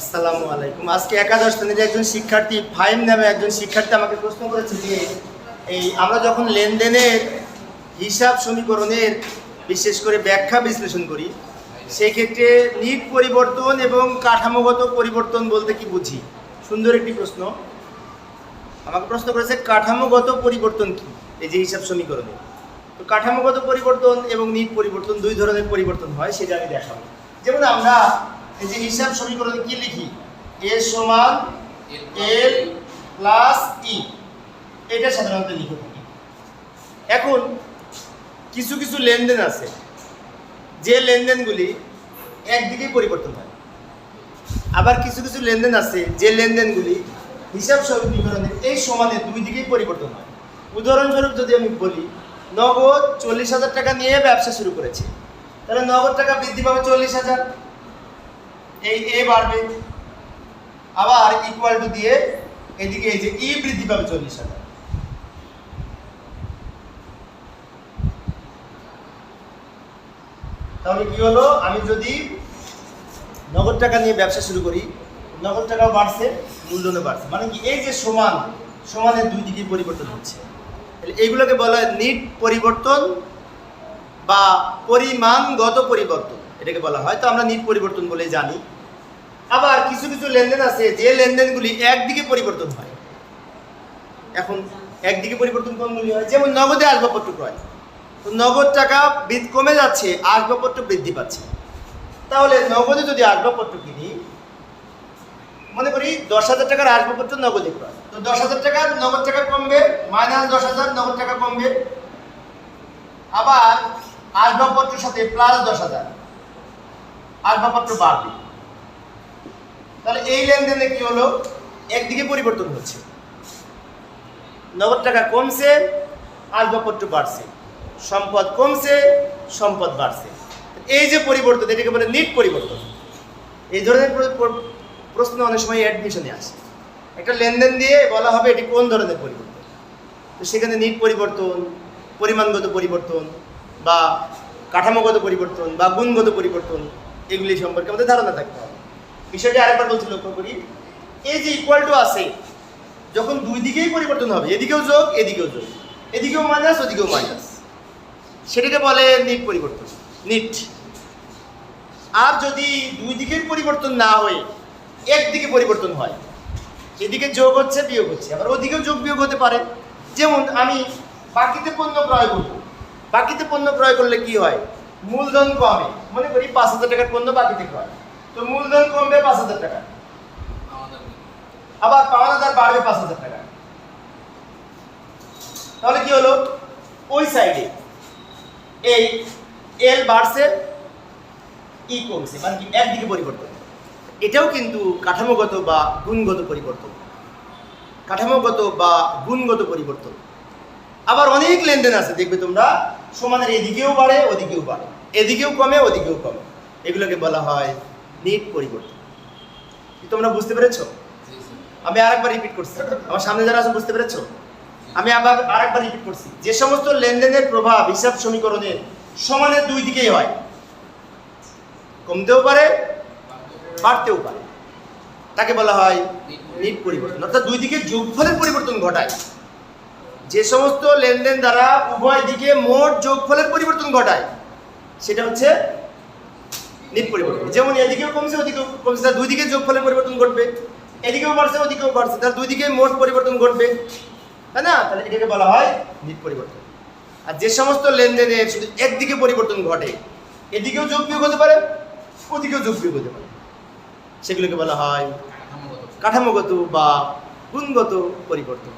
আসসালামু আলাইকুম। আজকে একাদশ শ্রেণির একজন শিক্ষার্থী, ফাইম নামে একজন শিক্ষার্থী আমাকে প্রশ্ন করেছে যে, এই আমরা যখন লেনদেনের হিসাব সমীকরণের বিশেষ করে ব্যাখ্যা বিশ্লেষণ করি সেই ক্ষেত্রে নিট পরিবর্তন এবং কাঠামোগত পরিবর্তন বলতে কি বুঝি? সুন্দর একটি প্রশ্ন। আমাকে প্রশ্ন করেছে, কাঠামোগত পরিবর্তন কি? এই যে হিসাব সমীকরণে তো কাঠামোগত পরিবর্তন এবং নিট পরিবর্তন দুই ধরনের পরিবর্তন হয়, সেটা আমি দেখাবো। যেমন আমরা এই যে হিসাব সমীকরণে কি লিখি? এ সমান এল প্লাস ই এটা সাধারণত লিখে থাকি। এখন কিছু কিছু লেনদেন আছে। যে লেনদেনগুলি একদিকেই পরিবর্তন হয়। আবার কিছু কিছু লেনদেন আছে যে লেনদেনগুলি হিসাব সমীকরণের এই সমানে দুই দিকেই পরিবর্তন হয়। উদাহরণস্বরূপ যদি আমি বলি, নগদ চল্লিশ হাজার টাকা নিয়ে ব্যবসা শুরু করেছে। তাহলে নগদ টাকা বৃদ্ধি পাবে চল্লিশ হাজার। এই এ বাড়বে, আবার ইকুয়াল টু দিয়ে এদিকে এই যে ই বৃদ্ধি পাবে চল্লিশ হাজার। তাহলে কি হলো? আমি যদি নগদ টাকা নিয়ে ব্যবসা শুরু করি, নগদ টাকাও বাড়ছে, মূলধনও বাড়ছে। মানে কি এই যে সমান, সমানের দুই দিকেই পরিবর্তন হচ্ছে। তাহলে এইগুলোকে বলা হয় নিট পরিবর্তন বা পরিমাণগত পরিবর্তন, এটাকে বলা হয়। তো আমরা নিট পরিবর্তন বলে জানি। আবার কিছু কিছু লেনদেন আছে, যে লেনদেনগুলি একদিকে পরিবর্তন হয়। এখন একদিকে পরিবর্তন কোনগুলি হয়? যেমন নগদে আসবাবপত্র ক্রয়। তো নগদ টাকা কমে যাচ্ছে, আসবাবপত্র বৃদ্ধি পাচ্ছে। তাহলে নগদে যদি আসবাবপত্র কিনি, মনে করি দশ হাজার টাকার আসবাবপত্র নগদে ক্রয়। তো দশ হাজার টাকা, নগদ টাকা কমবে মাইনাস দশ হাজার, নগদ টাকা কমবে। আবার আসবাবপত্রের সাথে প্লাস দশ হাজার, আসবাবপত্র বাড়বে। তাহলে এই লেনদেনে কি হলো? একদিকে পরিবর্তন হচ্ছে। নগদ টাকা কমছে, আসবাবপত্র বাড়ছে। সম্পদ কমছে, সম্পদ বাড়ছে। এই যে পরিবর্তন, এটাকে বলে নিট পরিবর্তন। এই ধরনের প্র- প্র- প্রশ্ন অনেক সময় অ্যাডমিশনে আসে। একটা লেনদেন দিয়ে বলা হবে এটি কোন ধরনের পরিবর্তন? তো সেখানে নিট পরিবর্তন, পরিমাণগত পরিবর্তন বা কাঠামোগত পরিবর্তন বা গুণগত পরিবর্তন, এগুলি সম্পর্কে আমাদের ধারণা থাকতে হবে। বিষয়টি আরেকবার বলছি লক্ষ্য করি। এই যে ইকুয়াল টু আছে, যখন দুই দিকেই পরিবর্তন হবে, এদিকেও যোগ এদিকেও যোগ, এদিকেও মাইনাস ওদিকেও মাইনাস সেটাকে বলে নিট পরিবর্তন নিট আর যদি দুই দিকের পরিবর্তন না হয়ে একদিকে পরিবর্তন হয়, এদিকে যোগ হচ্ছে, বিয়োগ হচ্ছে, আবার ওদিকেও যোগ, বিয়োগ হতে পারে। যেমন আমি বাকিতে পণ্য ক্রয় করব, বাকিতে পণ্য ক্রয় করলে কি হয়? মূলধন কমে, মনে করি পাঁচ হাজার টাকার পণ্য বাকিতে ক্রয়। তো মূলধন কমবে পাঁচ হাজার টাকা। আবার পাওয়া হাজার বাড়বে পাঁচ হাজার টাকা। তাহলে কি হলো? ওই সাইডে এই এল বাড়ছে ই কমছে মানে কি একদিকে পরিবর্তন। এটাও কিন্তু কাঠামোগত বা গুণগত পরিবর্তন। কাঠামোগত বা গুণগত পরিবর্তন। আবার অনেক লেনদেন আছে, দেখবে তোমরা, সমানের এদিকেও বাড়ে, ওদিকেও বাড়ে। এদিকেও কমে, ওদিকেও কমে। এগুলোকে বলা হয় নিট পরিবর্তন। তোমরা বুঝতে পেরেছ? আমি আরেকবার রিপিট করছি। আমার সামনে যারা আছে বুঝতে পেরেছ? আমি আবার আরেকবার রিপিট করছি। যে সমস্ত লেনদেনের প্রভাব হিসাব সমীকরণের সমানের দুই দিকেই হয়। কমতেও পারে বাড়তেও পারে। তাকে বলা হয় নিট পরিবর্তন। অর্থাৎ দুই দিকে যোগফলের পরিবর্তন ঘটায়। যে সমস্ত লেনদেন দ্বারা উভয় দিকে মোট যোগফলের পরিবর্তন ঘটায় সেটা হচ্ছে নিট পরিবর্তন। যেমন এদিকেও কমছে ওদিকেও কমছে। তার দুই দিকে যোগফলের পরিবর্তন ঘটবে। এদিকেও বাড়ছে ওদিকেও বাড়ছে। তার দুই দিকে মোট পরিবর্তন ঘটবে। তাই না? তাহলে এটাকে বলা হয় নিট পরিবর্তন। আর যে সমস্ত লেনদেনের শুধু একদিকে পরিবর্তন ঘটে এদিকেও যোগ বিয়োগ হতে পারে ওদিকেও যোগ বিয়োগ হতে পারে। সেগুলোকে বলা হয় কাঠামোগত বা গুণগত পরিবর্তন।